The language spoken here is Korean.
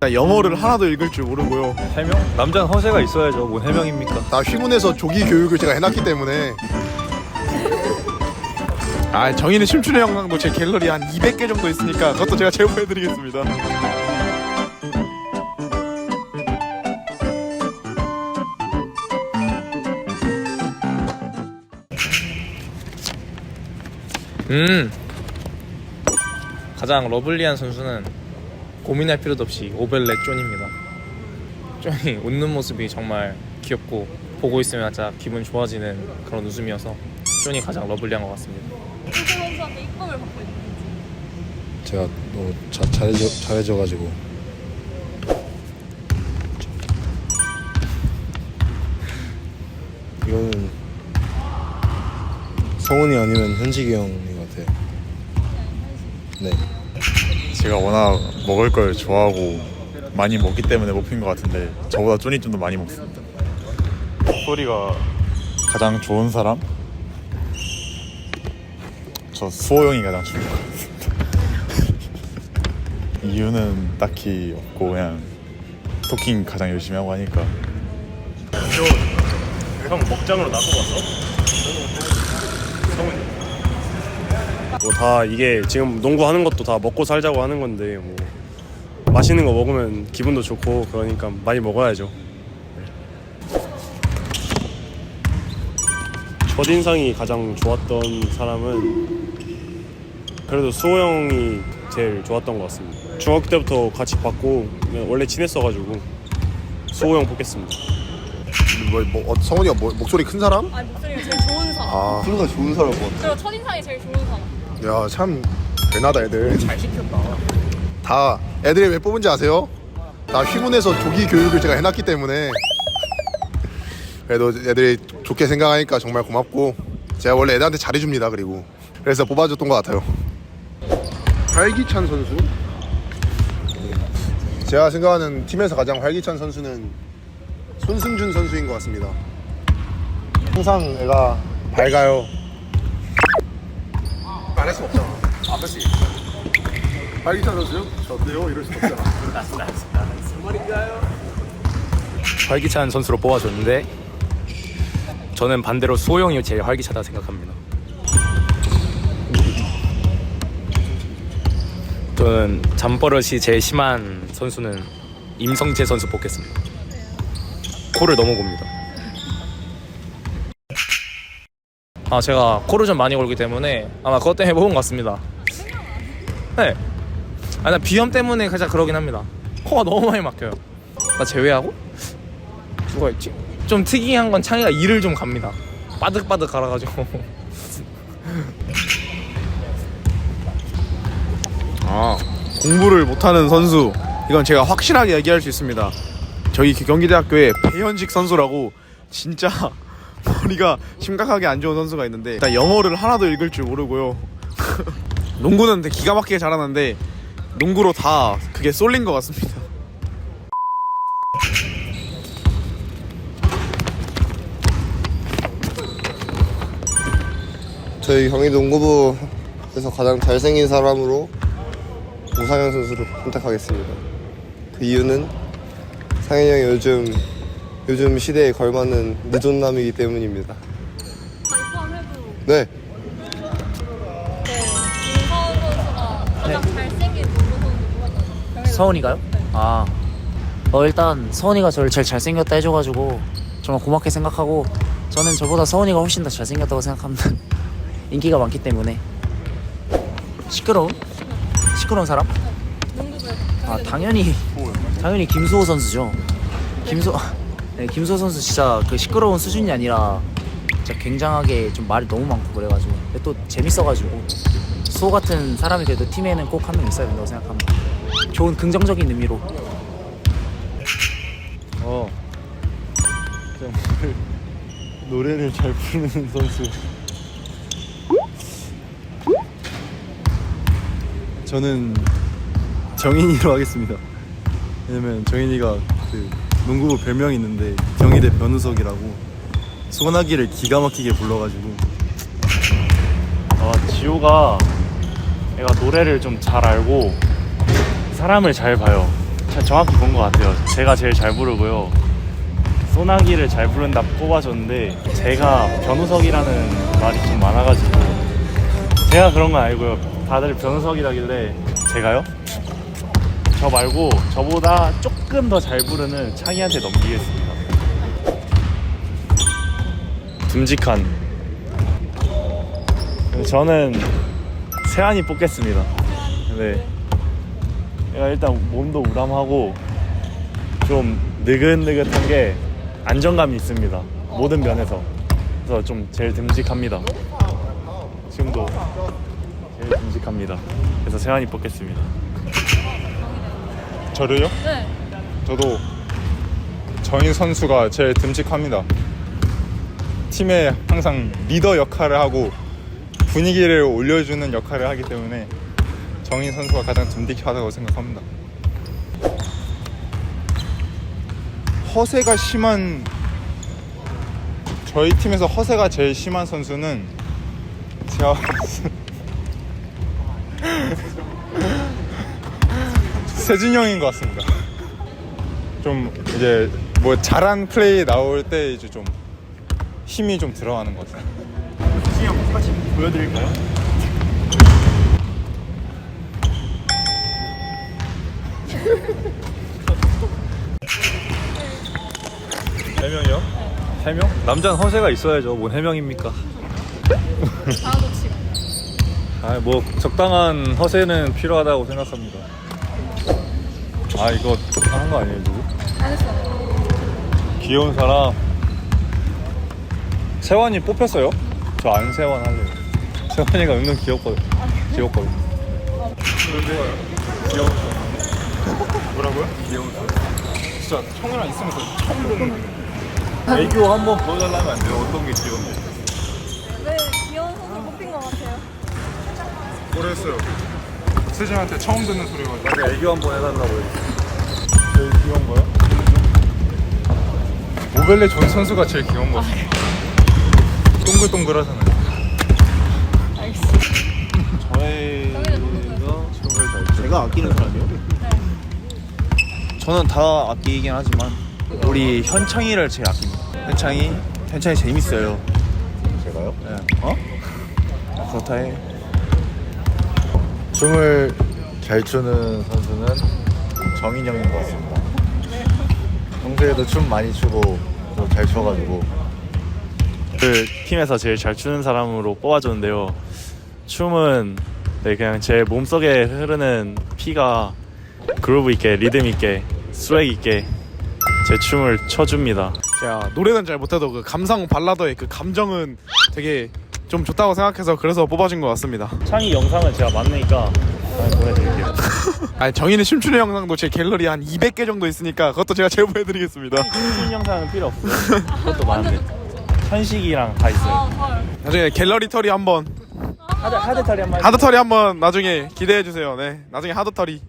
나 영어를 하나도 읽을 줄 모르고요. 해명? 남자는 허세가 있어야죠. 뭐 해명입니까? 나 휘문에서 조기 교육을 제가 해놨기 때문에 아 정의는 춤추는 영상도 제 갤러리 한 200개 정도 있으니까 그것도 제가 제보해드리겠습니다. 음 가장 러블리한 선수는 고민할 필요도 없이 오벨레 쫀입니다. 쫀이 웃는 모습이 정말 귀엽고 보고 있으면 진짜 기분 좋아지는 그런 웃음이어서 쫀이 가장 러블리한 것 같습니다. 누구 선수한테 입금을 받고 있는지. 제가 너무 자, 잘해져, 잘해져가지고. 이거는 성훈이 아니면 현식이 형인 것 같아요. 네 제가 워낙 먹을 걸 좋아하고 많이 먹기 때문에 뽑힌 것 같은데 저보다 쫀이 좀더 많이 먹습니다. 소리가 가장 좋은 사람? 저 수호 형이 가장 좋은 것 같습니다. 이유는 딱히 없고 그냥 토킹 가장 열심히 하고 하니까 형 먹장으로 놔두고 왔어? 뭐 다 이게 지금 농구하는 것도 다 먹고 살자고 하는 건데 뭐 맛있는 거 먹으면 기분도 좋고 그러니까 많이 먹어야죠. 첫인상이 가장 좋았던 사람은 그래도 수호 형이 제일 좋았던 것 같습니다. 중학교 때부터 같이 봤고 원래 친했어가지고 수호 형 뽑겠습니다. 뭐, 뭐 어, 성훈이가 뭐, 목소리 큰 사람? 아니 목소리가 제일 좋은 사람 아, 소리가 좋은 사람 것 그리고 첫인상이 제일 좋은 사람 야 참 대나다 애들. 잘 시켰다. 다 애들이 왜 뽑은지 아세요? 나 휘문에서 조기 교육을 제가 해놨기 때문에 그래도 애들이 좋게 생각하니까 정말 고맙고 제가 원래 애들한테 잘해줍니다 그리고 그래서 뽑아줬던 것 같아요. 활기찬 선수? 제가 생각하는 팀에서 가장 활기찬 선수는 손승준 선수인 것 같습니다. 항상 애가 밝아요. 안 했으면 없잖아. 안 뺐지. 활기찬 선수요? 저도요. 이럴 수 없잖아. 활기찬 선수로 뽑아줬는데 저는 반대로 수호 형이 제일 활기차다 생각합니다. 저는 잠버릇이 제일 심한 선수는 임성재 선수 뽑겠습니다. 코를 너무 곱니다. 아 제가 코를 좀 많이 골기 때문에 아마 그것 때문에 뽑은 것 같습니다. 네. 아나 비염 때문에 가장 그러긴 합니다. 코가 너무 많이 막혀요. 나 제외하고 누가 있지? 좀 특이한 건 창이가 이를 좀 갑니다. 바득바득 갈아가지고. 아, 공부를 못하는 선수 이건 제가 확실하게 얘기할 수 있습니다. 저희 경기대학교에 배현식 선수라고 진짜 머리가 심각하게 안 좋은 선수가 있는데 일단 영어를 하나도 읽을 줄 모르고요. 농구는 기가 막히게 잘하는데 농구로 다 그게 쏠린 것 같습니다. 저희 경기 농구부에서 가장 잘생긴 사람으로 우상현 선수를 선택하겠습니다 그 이유는 상현이 형이 요즘 요즘 시대에 걸맞는 늦은남이기 때문입니다 네 서훈이가요? 아, 어 일단 서훈이가 저를 제일 잘생겼다 해줘가지고 정말 고맙게 생각하고 저는 저보다 서훈이가 훨씬 더 잘생겼다고 생각합니다. 인기가 많기 때문에 시끄러운? 시끄러운 사람? 아 당연히 당연히 김수호 선수죠. 김수 네, 김수호 선수 진짜 그 시끄러운 수준이 아니라 진짜 굉장하게 좀 말이 너무 많고 그래가지고 또 재밌어가지고 수호 같은 사람이 그래도 팀에는 꼭 한 명 있어야 된다고 생각합니다. 좋은 긍정적인 의미로 어. 노래를 잘 부르는 선수. 저는 정인이로 하겠습니다. 왜냐면 정인이가 그 농구부 별명이 있는데 경희대 변우석이라고 소나기를 기가 막히게 불러가지고 아, 지호가 애가 노래를 좀 잘 알고 사람을 잘 봐요. 자- 정확히 본 것 같아요. 제가 제일 잘 부르고요. 소나기를 잘 부른다 뽑아줬는데 제가 변우석이라는 말이 좀 많아가지고 제가 그런 건 아니고요. 다들 변우석이라길래 제가요? 저 말고 저보다 조금 더 잘 부르는 창희한테 넘기겠습니다. 듬직한. 저는 세안이 뽑겠습니다. 네. 얘가 일단 몸도 우람하고 좀 느긋느긋한 게 안정감이 있습니다. 모든 면에서. 그래서 좀 제일 듬직합니다. 지금도 제일 듬직합니다. 그래서 세안이 뽑겠습니다. 저를요? 네. 저도 정인 선수가 제일 듬직합니다. 팀에 항상 리더 역할을 하고 분위기를 올려주는 역할을 하기 때문에 정인 선수가 가장 듬직하다고 생각합니다. 허세가 심한 저희 팀에서 허세가 제일 심한 선수는 제가 세준이 형인 것 같습니다. 좀 이제 뭐 잘한 플레이 나올 때 이제 좀 힘이 좀 들어가는 것 같아요. 수진이 형 같이 보여드릴까요? 해명이요? 해명? 남자는 허세가 있어야죠. 뭔 해명입니까? 다음도 치고. 아, 뭐 적당한 허세는 필요하다고 생각합니다. 아, 이거 하는 거 아니에요, 누구? 안 했어요. 귀여운 사람. 세환이 뽑혔어요? 저 안세환 할래요. 세환이가 은근 귀엽거든. 귀엽거든. 귀여운 뭐라고요? 귀여운 사람. 진짜 형이랑 있으면서 처음 보는 애교 한번 보여달라면 안 돼요? 어떤 게 귀여운데? 왜 귀여운 선수 뽑힌 것 같아요? 모르겠어요. 세진한테 처음 듣는 소리가지고. 나도 애교 한번 해달라고 했어. 제일 귀여운 거요? 모벨레 존 선수가 제일 귀여운 거 같아. 동글동글하잖아요. 알겠어. 저희가 정말 잘 제가 아끼는 사람이요? 저는 다 아끼긴 하지만 우리 현창이를 제일 아낍니다. 현창이 현창이 재밌어요. 제가요? 네. 어? 그렇다 해. 춤을 잘 추는 선수는 정인 형인 것 같습니다. 평소에도 춤 많이 추고 또 잘 춰가지고 그 팀에서 제일 잘 추는 사람으로 뽑아줬는데요. 춤은 네, 그냥 제 몸속에 흐르는 피가 그루브 있게 리듬 있게 스웩 있게 제 춤을 춰줍니다. 제가 노래는 잘 못해도 그 감상 발라더의 그 감정은 되게 좀 좋다고 생각해서 그래서 뽑아준 것 같습니다. 창의 영상은 제가 맞으니까 보내드릴게요. 아니 정인의 춤추는 영상도 제 갤러리 한 200개 정도 있으니까 그것도 제가 제보해드리겠습니다. 춤 영상은 필요 없어요. 그것도 많은데 현식이랑 다 있어요. 아, 헐. 나중에 갤러리 털이 한번 하드 하드 털이 한번 하드 털이 한번 나중에 기대해 주세요. 네, 나중에 하드 털이